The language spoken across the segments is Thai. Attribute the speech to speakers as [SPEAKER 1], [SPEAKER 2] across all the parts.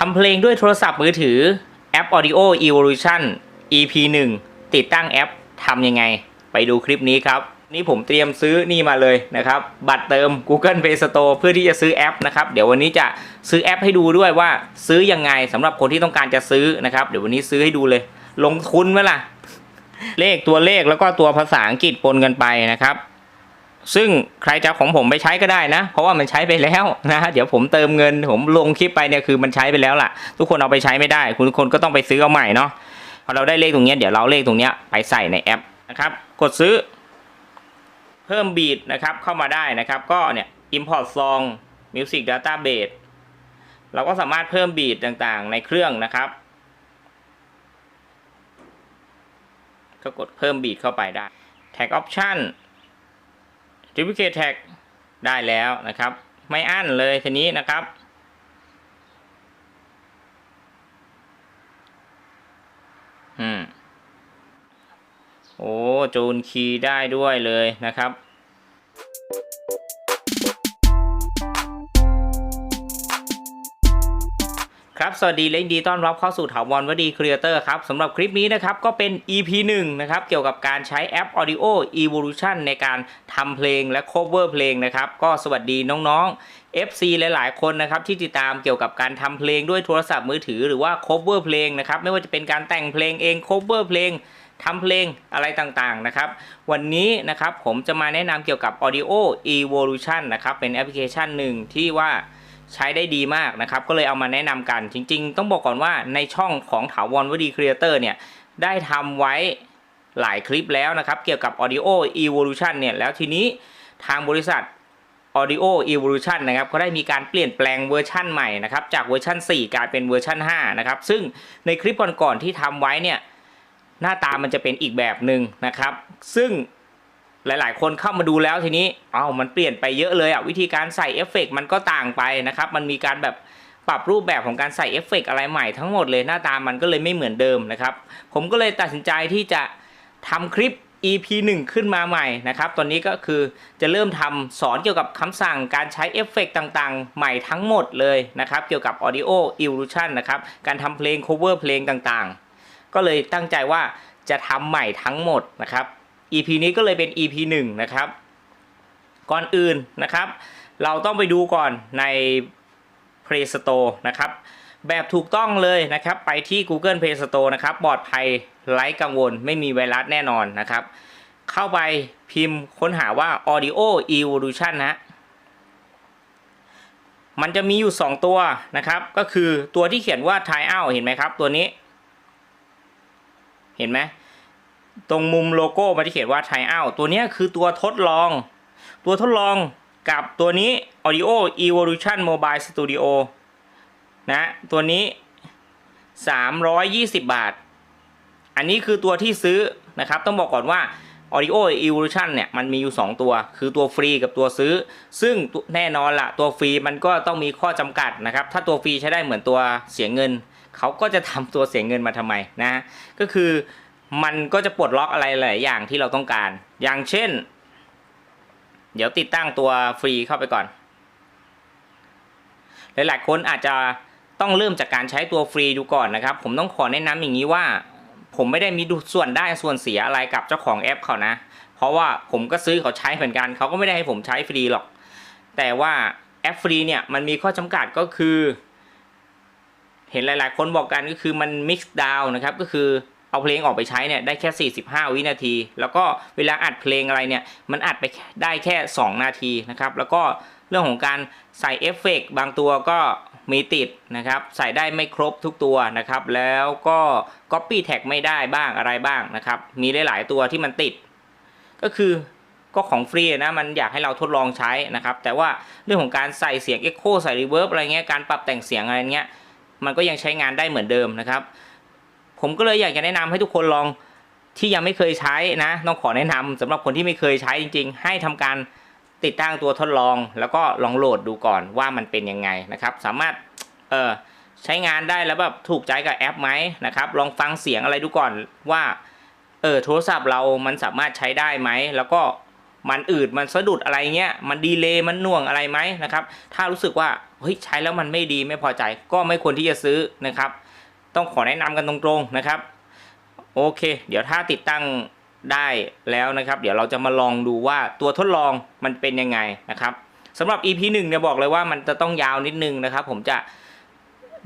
[SPEAKER 1] ทำเพลงด้วยโทรศัพท์มือถือแอป Audio Evolution EP 1 ติดตั้งแอปทำยังไง ไปดูคลิปนี้ครับ นี่ผมเตรียมซื้อนี่มาเลยนะครับ บัตรเติม Google Play Store เพื่อที่จะซื้อแอปนะครับเดี๋ยววันนี้จะซื้อแอปให้ดูด้วยว่าซื้อยังไงสำหรับคนที่ต้องการจะซื้อนะครับ เดี๋ยววันนี้ซื้อให้ดูเลย ลงทุนไหมล่ะ เลขตัวเลขแล้วก็ตัวภาษาอังกฤษปนกันไปนะครับ ซึ่งใครจะของผมไปใช้ก็ได้นะ เพราะว่ามันใช้ไปแล้วนะฮะเดี๋ยวผมเติมเงินผมลงคลิปไปเนี่ยคือมันใช้ไปแล้วล่ะ ทุกคนเอาไปใช้ไม่ได้ คุณทุกคนก็ต้องไปซื้อเอาใหม่เนาะพอเราได้เลขตรงนี้เดี๋ยวเราเลขตรงนี้ไปใส่ในแอปนะครับ กดซื้อ เพิ่มบีทนะครับเข้ามาได้นะครับ ก็เนี่ย import song music database เราก็สามารถเพิ่มบีทต่างๆ ในเครื่องนะครับก็กดเพิ่มบีทเข้าไปได้ tag option duplicate tag ได้แล้วนะครับ ไม่อั้นเลยทีนี้นะครับ อืม โอ้ จูนคีย์ได้ด้วยเลยนะครับ สวัสดีและยินดีต้อนรับเข้าสู่ถาวรวดีครีเอเตอร์ครับสำหรับคลิปนี้นะครับก็เป็น EP 1นะครับเกี่ยวกับการใช้แอป Audio Evolution ในการทำเพลงและ cover เพลงนะครับก็สวัสดีน้องๆ FC หลายๆ คนนะครับที่ติดตามเกี่ยวกับการทำเพลงด้วยโทรศัพท์มือถือหรือว่า cover เพลงนะครับไม่ว่าจะเป็นการแต่งเพลงเอง cover เพลงทำเพลงอะไรต่างๆนะครับ วันนี้นะครับผมจะมาแนะนำเกี่ยวกับ Audio Evolution นะครับเป็นแอปพลิเคชันหนึ่งที่ว่า ใช้ได้ดีมากนะครับ ก็เลยเอามาแนะนำกัน จริง ๆ ต้องบอกก่อนว่าในช่องของถาวรวดีครีเอเตอร์เนี่ย ได้ทำไว้หลายคลิปแล้วนะครับ เกี่ยวกับ Audio Evolution เนี่ย แล้วทีนี้ทางบริษัท Audio Evolution นะครับก็ได้มีการเปลี่ยนแปลงเวอร์ชั่นใหม่นะครับ จากเวอร์ชัน4 กลายเป็นเวอร์ชัน5นะครับ ซึ่งในคลิปก่อนๆที่ทำไว้เนี่ย หน้าตามันจะเป็นอีกแบบหนึ่งนะครับ ซึ่ง หลาย ๆ คนเข้ามาดูแล้วทีนี้เอ้ามันเปลี่ยนไปเยอะเลยอะวิธีการใส่เอฟเฟกต์มันก็ต่างไปนะครับมันมีการแบบปรับรูปแบบของการใส่เอฟเฟกต์อะไรใหม่ทั้งหมดเลยหน้าตามันก็เลยไม่เหมือนเดิมนะครับ ผมก็เลยตัดสินใจที่จะทำคลิป EP 1 ขึ้นมาใหม่นะครับ ตอนนี้ก็คือจะเริ่มทำสอนเกี่ยวกับคำสั่งการใช้เอฟเฟกต์ต่างๆ ใหม่ทั้งหมดเลยนะครับ เกี่ยวกับ Audio Evolution นะครับ การทำเพลง cover เพลงต่างๆ ก็เลยตั้งใจว่าจะทำใหม่ทั้งหมดนะครับ EP นี้ก็เลยเป็น EP 1 นะครับ ก่อนอื่นนะครับ เราต้องไปดูก่อนใน Play Store นะครับ แบบถูกต้องเลยนะครับ ไปที่ Google Play Store นะครับ ปลอดภัยไร้กังวล ไม่มีไวรัสแน่นอนนะครับ เข้าไปพิมพ์ค้นหาว่า Audio Evolution นะมันจะมีอยู่ 2 ตัวนะครับ ก็คือตัวที่เขียนว่า Try Out เห็นไหมครับ ตัวนี้ เห็นไหม ตรงมุมโลโก้มันจะเขียนว่า Try Out ตัวนี้คือตัวทดลอง ตัวทดลองกับตัวนี้ Audio Evolution Mobile Studio นะตัวนี้ 320 บาท อันนี้คือตัวที่ซื้อนะครับ ต้องบอกก่อนว่า Audio Evolution เนี่ยมันมีอยู่ 2 ตัว คือตัวฟรีกับตัวซื้อ ซึ่งแน่นอนละตัวฟรีมันก็ต้องมีข้อจำกัดนะครับ ถ้าตัวฟรีใช้ได้เหมือนตัวเสียเงิน เขาก็จะทำตัวเสียเงินมาทำไมนะ ก็คือ มันก็จะปลดล็อกอะไรหลายอย่างที่เราต้องการ อย่างเช่น เดี๋ยวติดตั้งตัวฟรีเข้าไปก่อน หลายๆคนอาจจะต้องเริ่มจากการใช้ตัวฟรีดูก่อนนะครับ ผมต้องขอแนะนำอย่างนี้ว่า ผมไม่ได้มีส่วนได้ส่วนเสียอะไรกับเจ้าของแอปเขานะ เพราะว่าผมก็ซื้อเขาใช้เหมือนกันเขาก็ไม่ได้ให้ผมใช้ฟรีหรอก แต่ว่าแอปฟรีเนี่ยมันมีข้อจำกัดก็คือ เห็นหลาย ๆ คนบอกกันก็คือมัน mix down นะครับก็คือ เอาเพลงออกไปใช้เนี่ยได้แค่ 45 วินาที แล้วก็เวลาอัดเพลงอะไรเนี่ยมันอัดไปได้แค่ 2 นาทีนะครับ แล้วก็เรื่องของการใส่เอฟเฟกต์บางตัวก็มีติดนะครับ ใส่ได้ไม่ครบทุกตัวนะครับ แล้วก็ Copy Tag ไม่ได้บ้างอะไรบ้างนะครับ มีหลาย ๆ ตัวที่มันติด ก็คือก็ของฟรีนะมันอยากให้เราทดลองใช้นะครับ แต่ว่าเรื่องของการใส่เสียง Echo ใส่ Reverb อะไรเงี้ยการปรับแต่งเสียงอะไรเงี้ยมันก็ยังใช้งานได้เหมือนเดิมนะครับ ผมก็เลยอยากจะแนะนำให้ทุกคนลองที่ยังไม่เคยใช้นะต้องขอแนะนำสำหรับคนที่ไม่เคยใช้จริง ๆ ให้ทำการติดตั้งตัวทดลอง แล้วก็ลองโหลดดูก่อนว่ามันเป็นยังไงนะครับ สามารถเออใช้งานได้แล้วแบบถูกใจกับแอปไหมนะครับ ลองฟังเสียงอะไรดูก่อนว่าเออโทรศัพท์เรามันสามารถใช้ได้ไหมแล้วก็มันอืดมันสะดุดอะไรเงี้ยมันดีเลย์มันน่วงอะไรไหมนะครับ ถ้ารู้สึกว่าเฮ้ยใช้แล้วมันไม่ดีไม่พอใจก็ไม่ควรที่จะซื้อนะครับ ต้องขอแนะนำกันตรงๆนะครับ โอเค เดี๋ยวถ้าติดตั้งได้แล้วนะครับ เดี๋ยวเราจะมาลองดูว่าตัวทดลองมันเป็นยังไงนะครับสำหรับ EP 1เนี่ยบอกเลยว่ามันจะต้องยาวนิดนึงนะครับ ผมจะ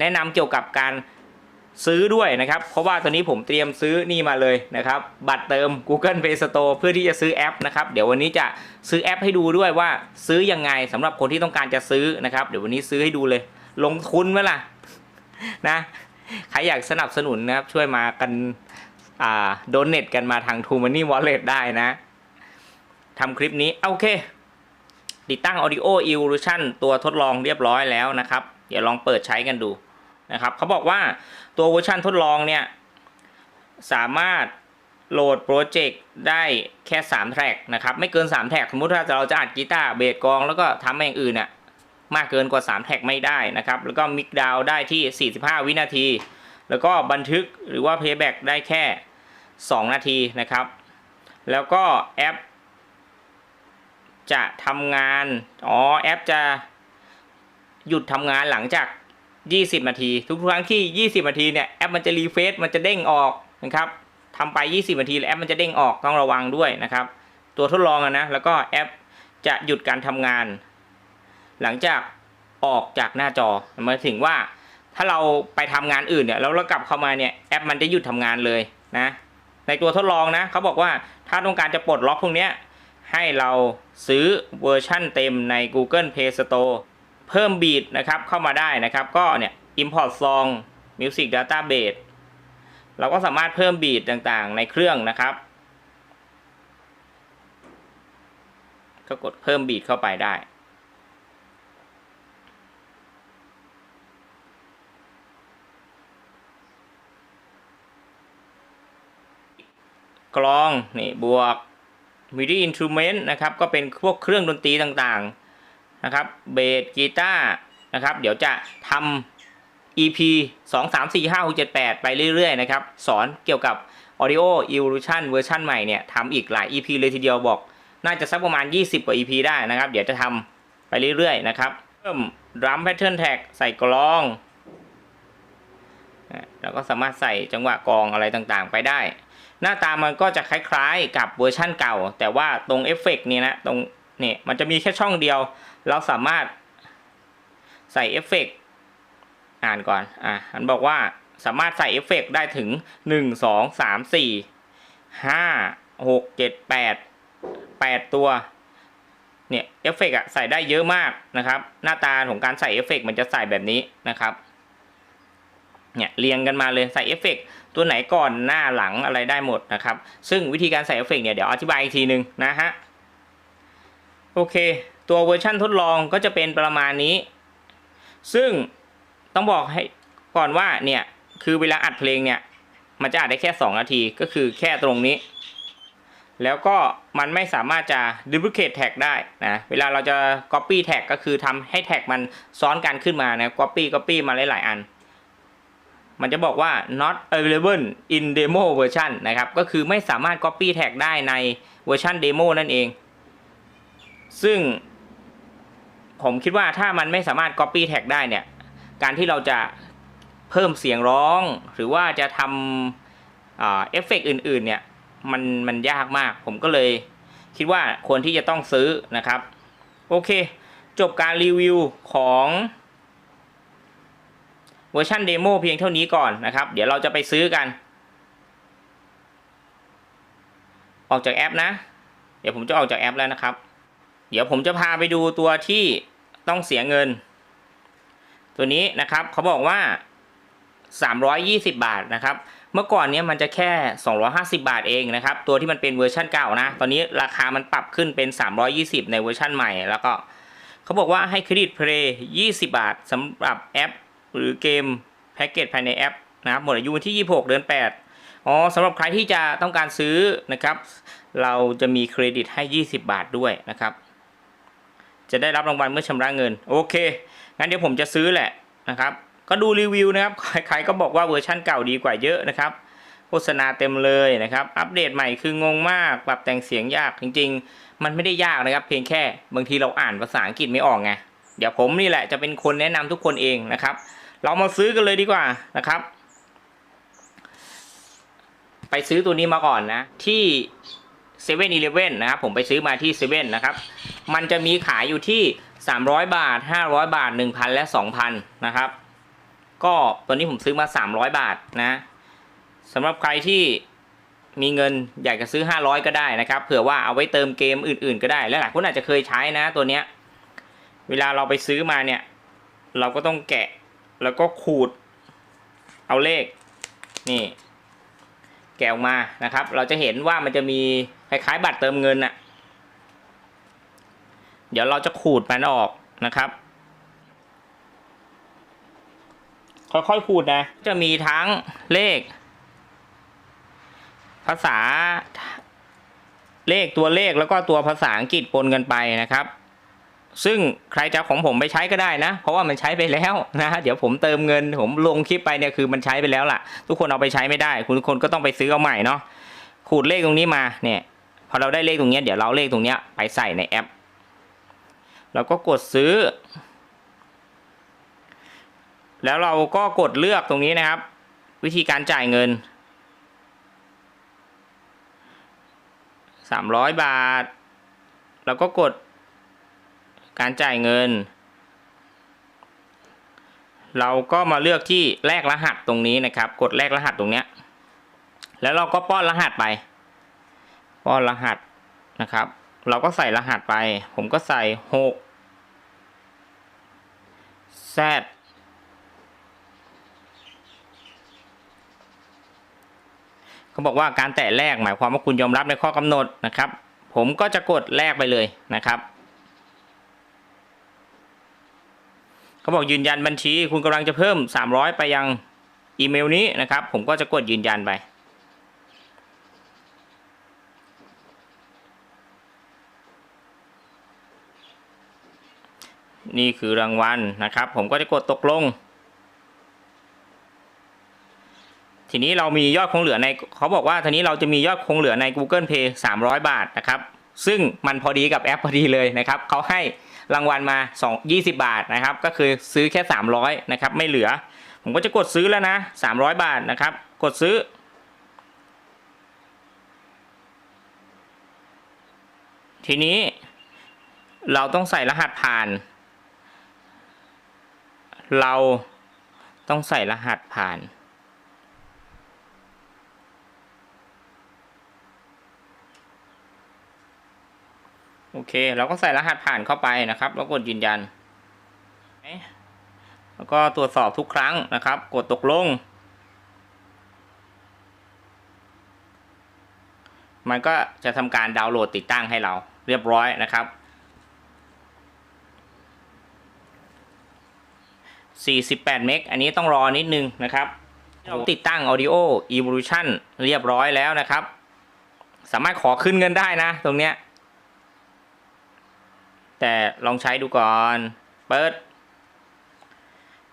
[SPEAKER 1] แนะนำเกี่ยวกับการซื้อด้วยนะครับ เพราะว่าตอนนี้ผมเตรียมซื้อนี่มาเลยนะครับ บัตรเติม Google Play Store เพื่อที่จะซื้อแอปนะครับเดี๋ยววันนี้จะซื้อแอปให้ดูด้วยว่าซื้อยังไงสำหรับคนที่ต้องการจะซื้อนะครับ เดี๋ยววันนี้ซื้อให้ดูเลย ลงทุนไหมล่ะนะ ใครอยากสนับสนุนนะครับ ช่วยมากันอ่าโดนเน็ตกันมาทาง t ูมันนี่วอลเล็ตได้นะทำคลิปนี้โอเค ติดตั้ง Audio Evolution ตัวทดลองเรียบร้อยแล้วนะครับ เดี๋ยวลองเปิดใช้กันดูนะครับเขาบอกว่าตัวเวอร์ชันทดลองเนี่ย สามารถโหลดโปรเจกต์ได้แค่ 3 แทร็กนะครับ ไม่เกิน 3 แทร็กสมมติถ้าเราจะอัดกีตาร์เบสกอง แล้วก็ทำอย่างอื่นน่ะ มากเกินกว่า 3 แท็กไม่ได้นะครับ แล้วก็มิกดาวได้ที่ 45 วินาที แล้วก็บันทึกหรือว่า playback ได้แค่ 2 นาทีนะครับ แล้วก็แอป จะทำงาน อ๋อ แอปจะหยุดทำงานหลังจาก 20 นาที ทุกครั้งที่ 20 นาทีเนี่ยแอปมันจะรีเฟรชมันจะเด้งออกนะครับทำไป 20 นาทีแล้วแอปมันจะเด้งออกต้องระวังด้วยนะครับ ตัวทดลองนะแล้วก็แอปจะหยุดการทำงาน หลังจากออกจากหน้าจอมาถึงว่าถ้าเราไปทำงานอื่นเนี่ยแล้วเรากลับเข้ามาเนี่ยแอปมันจะหยุดทำงานเลยนะในตัวทดลองนะเขาบอกว่าถ้าต้องการจะปลดล็อกพวกเนี้ยให้เราซื้อเวอร์ชั่นเต็มใน Google Play Store เพิ่มบีทนะครับเข้ามาได้นะครับ ก็เนี่ย import song music database เราก็สามารถเพิ่มบีทต่างๆ ในเครื่องนะครับ ก็กดเพิ่มบีทเข้าไปได้ กลองนี่บวก MIDI instrument นะครับก็เป็นพวกเครื่องดนตรีต่างๆนะครับเบสกีตาร์นะครับเดี๋ยวจะทำ EP 2 3 4 5 6 7 8 ไปเรื่อยๆนะครับสอนเกี่ยวกับ Audio Evolution เวอร์ชันใหม่เนี่ยทำอีกหลาย EP เลยทีเดียวบอก น่าจะสักประมาณ 20 กว่า EP ได้นะครับ เดี๋ยวจะทำไปเรื่อยๆนะครับเพิ่ม drum pattern tag ใส่กลอง แล้วก็สามารถใส่จังหวะกลองอะไรต่างๆไปได้ หน้าตามันก็จะคล้ายๆกับเวอร์ชั่นเก่า แต่ว่าตรงเอฟเฟกต์นี่นะตรงนี่มันจะมีแค่ช่องเดียว เราสามารถใส่เอฟเฟกต์อ่านก่อนอะมันบอกว่าสามารถใส่เอฟเฟกต์ได้ถึง 1 2 3 4 5 6 7 8 8 ตัวเนี่ยเอฟเฟกต์อะใส่ได้เยอะมากนะครับ หน้าตาของการใส่เอฟเฟกต์มันจะใส่แบบนี้นะครับ เนี่ยเรียงกันมาเลยใส่เอฟเฟกต์ตัวไหนก่อนหน้าหลังอะไรได้หมดนะครับ ซึ่งวิธีการใส่เอฟเฟกต์เนี่ยเดี๋ยวอธิบายอีกทีหนึ่งนะฮะ โอเค ตัวเวอร์ชั่นทดลองก็จะเป็นประมาณนี้ ซึ่งต้องบอกให้ก่อนว่าเนี่ยคือเวลาอัดเพลงเนี่ยมันจะอัดได้แค่ 2 นาทีก็คือแค่ตรงนี้ แล้วก็มันไม่สามารถจะ duplicate tag ได้นะเวลาเราจะ copy tag ก็คือทำให้แท็กมันซ้อนกันขึ้นมานะ copy copy มาหลายๆอัน มันจะบอกว่า not available in demo version นะครับ ก็คือไม่สามารถ copy tag ได้ในเวอร์ชัน demo นั่นเอง ซึ่ง ผมคิดว่าถ้ามันไม่สามารถ copy tag ได้เนี่ย การที่เราจะเพิ่มเสียงร้อง หรือว่าจะทำเอฟเฟกต์อื่น ๆ เนี่ย มันมันยากมาก ผมก็เลยคิดว่าควรที่จะต้องซื้อนะครับ โอเค จบการรีวิวของ วอร์ชันเดโมเพียงเท่านี้ก่อนนะครับ เดี๋ยวเราจะไปซื้อกัน ออกจากแอปนะ เดี๋ยวผมจะออกจากแอปแล้วนะครับ เดี๋ยวผมจะพาไปดูตัวที่ต้องเสียเงิน ตัวนี้นะครับเขาบอกว่า 320 บาทนะครับ เมื่อก่อนเนี้ยมันจะแค่ 250 บาทเองนะครับ ตัวที่มันเป็นเวอร์ชันเก่านะ ตอนนี้ราคามันปรับขึ้นเป็น 320 ในเวอร์ชันใหม่แล้วก็เขาบอกว่าให้เครดิตเพลย์20 บาทสำหรับแอป หรือเกมแพ็กเกจภายในแอปนะครับหมดอายุวันที่ 26 เดือน 8 อ๋อสำหรับใครที่จะต้องการซื้อนะครับ เราจะมีเครดิตให้ 20 บาทด้วยนะครับ จะได้รับรางวัลเมื่อชำระเงิน โอเค งั้นเดี๋ยวผมจะซื้อแหละนะครับ ก็ดูรีวิวนะครับ ใครๆก็บอกว่าเวอร์ชั่นเก่าดีกว่าเยอะนะครับ โฆษณาเต็มเลยนะครับ อัปเดตใหม่คืองงมาก ปรับแต่งเสียงยากจริง ๆ มันไม่ได้ยากนะครับ เพียงแค่บางทีเราอ่านภาษาอังกฤษไม่ออกไง เดี๋ยวผมนี่แหละจะเป็นคนแนะนำทุกคนเองนะครับ เรามาซื้อกันเลยดีกว่านะครับ ไปซื้อตัวนี้มาก่อนนะ ที่เซเว่นอีเลฟเว่นนะครับ ผมไปซื้อมาที่เซเว่นนะครับ มันจะมีขายอยู่ที่ 300 บาท 500 บาท 1,000 และ 2,000 นะครับ ก็ตัวนี้ผมซื้อมา 300 บาทนะสำหรับใครที่มีเงินอยากจะซื้อ 500 ก็ได้นะครับ เผื่อว่าเอาไว้เติมเกมอื่นๆ ก็ได้ และหลายคนอาจจะเคยใช้นะตัวเนี้ย เวลาเราไปซื้อมาเนี่ย เราก็ต้องแกะแล้วก็ขูด เอาเลข นี่ แกะออกมานะครับ เราจะเห็นว่ามันจะมีคล้ายๆ บัตรเติมเงินน่ะเดี๋ยวเราจะขูดมันออกนะครับ ค่อยๆขูดนะ จะมีทั้งเลข ภาษาเลขตัวเลขแล้วก็ตัวภาษาอังกฤษปนกันไปนะครับ ซึ่งใครจะของผมไปใช้ก็ได้นะ เพราะว่ามันใช้ไปแล้วนะเดี๋ยวผมเติมเงิน ผมลงคลิปไปเนี่ยคือมันใช้ไปแล้วล่ะ ทุกคนเอาไปใช้ไม่ได้ คุณทุกคนก็ต้องไปซื้อเอาใหม่เนาะขูดเลขตรงนี้มาเนี่ยพอเราได้เลขตรงนี้เดี๋ยวเราเลขตรงนี้ไปใส่ในแอปเราก็กดซื้อ แล้วเราก็กดเลือกตรงนี้นะครับ วิธีการจ่ายเงิน 300 บาทเราก็กด การจ่ายเงิน เราก็มาเลือกที่แลกรหัสตรงนี้นะครับ กดแลกรหัสตรงเนี้ยแล้วเราก็ป้อนรหัสไป ป้อนรหัสนะครับ เราก็ใส่รหัสไป ผมก็ใส่หก Z เขาบอกว่าการแตะแรกหมายความว่าคุณยอมรับในข้อกำหนดนะครับ ผมก็จะกดแรกไปเลยนะครับ เขาบอกยืนยันบัญชี คุณกำลังจะเพิ่ม 300 ไปยังอีเมลนี้นะครับ ผมก็จะกดยืนยันไป นี่คือรางวัลนะครับ ผมก็จะกดตกลง ทีนี้เรามียอดคงเหลือในเขาบอกว่าทีนี้เราจะมียอดคงเหลือใน Google Pay 300 บาทนะครับ ซึ่งมันพอดีกับแอปพอดีเลยนะครับเขาให้ รางวัลมา2 20 บาทนะครับ ก็คือซื้อแค่ 300นะครับไม่เหลือ ผมก็จะกดซื้อแล้วนะ 300 บาทนะครับ กดซื้อ ทีนี้เราต้องใส่รหัสผ่าน เราต้องใส่รหัสผ่าน โอเค เราก็ใส่รหัสผ่านเข้าไปนะครับ แล้วกดยืนยัน แล้วก็ตรวจสอบทุกครั้งนะครับ กดตกลง มันก็จะทำการดาวน์โหลดติดตั้งให้เราเรียบร้อยนะครับ48เมก อันนี้ต้องรอนิดนึงนะครับเราติดตั้ง Audio Evolution เรียบร้อยแล้วนะครับ สามารถขอขึ้นเงินได้นะตรงเนี้ย แต่ลองใช้ดูก่อน เปิด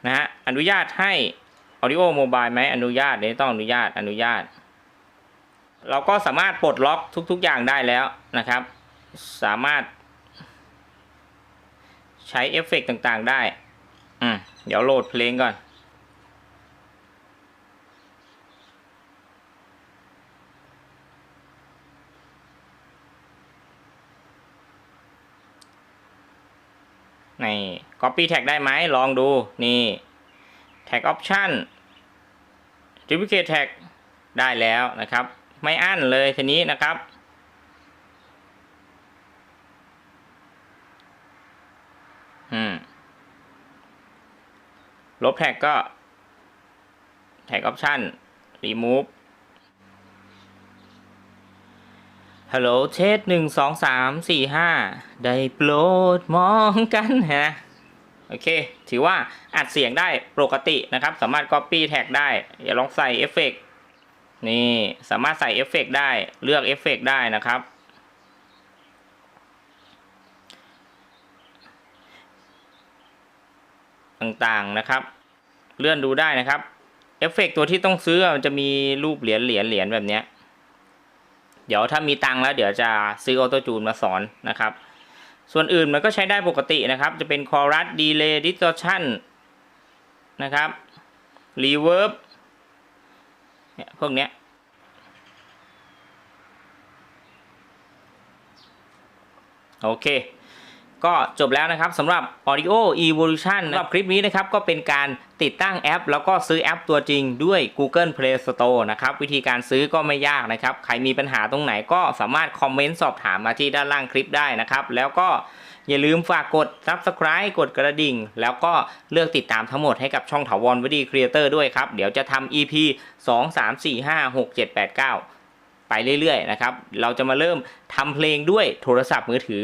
[SPEAKER 1] นะฮะ อนุญาตให้ Audio Mobile ไหมอนุญาตเดี๋ยวต้องอนุญาต อนุญาต เราก็สามารถปลดล็อกทุก ๆ อย่างได้แล้วนะครับ สามารถ ใช้เอฟเฟกต์ต่างๆได้ อืม เดี๋ยวโหลดเพลงก่อน นี่ copy tag ได้ไหมลองดูนี่ tag option duplicate tag ได้แล้วนะครับ ไม่อั้นเลยทีนี้นะครับลบแท็กก็แท็กออปชัน remove ฮัลโหลเทสหนึ่งสองสามสี่ห้าได้โปรดมองกันฮะโอเค ถือว่าอัดเสียงได้ปกตินะครับ สามารถ Copy แท็กได้อย่าลองใส่เอฟเฟกนี่สามารถใส่เอฟเฟกได้เลือกเอฟเฟกได้นะครับ ต่างๆนะครับ เลื่อนดูได้นะครับเอฟเฟกตัวที่ต้องซื้อมันจะมีรูปเหรียญเหรียญเหรียญแบบเนี้ย เดี๋ยวถ้ามีตังแล้วเดี๋ยวจะซื้อออโต้จูนมาสอนนะครับ ส่วนอื่นมันก็ใช้ได้ปกตินะครับ จะเป็น chorus delay distortion นะครับ reverb เนี่ยพวกเนี้ยโอเค ก็จบแล้วนะครับสำหรับ Audio Evolution สำหรับคลิปนี้นะครับก็เป็นการ ติดตั้งแอป แล้วก็ซื้อแอปตัวจริงด้วย Google Play Store นะครับวิธีการซื้อก็ไม่ยากนะครับ ใครมีปัญหาตรงไหนก็สามารถคอมเมนต์สอบถามมาที่ด้านล่างคลิปได้นะครับแล้วก็อย่าลืมฝากกด Subscribe กดกระดิ่ง แล้วก็เลือกติดตามทั้งหมดให้กับช่องถาวรวดีครีเอเตอร์ด้วยครับ เดี๋ยวจะทำ EP 2 3 4 5 6 7 8 9 ไปเรื่อยๆนะครับ เราจะมาเริ่มทำเพลงด้วยโทรศัพท์มือถือ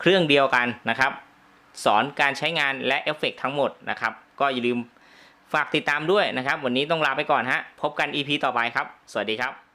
[SPEAKER 1] เครื่องเดียวกันนะครับ สอนการใช้งานและเอฟเฟกต์ทั้งหมดนะครับ ก็อย่าลืม ฝากติดตามด้วยนะครับ วันนี้ต้องลาไปก่อนฮะ พบกัน EP ต่อไปครับ สวัสดีครับ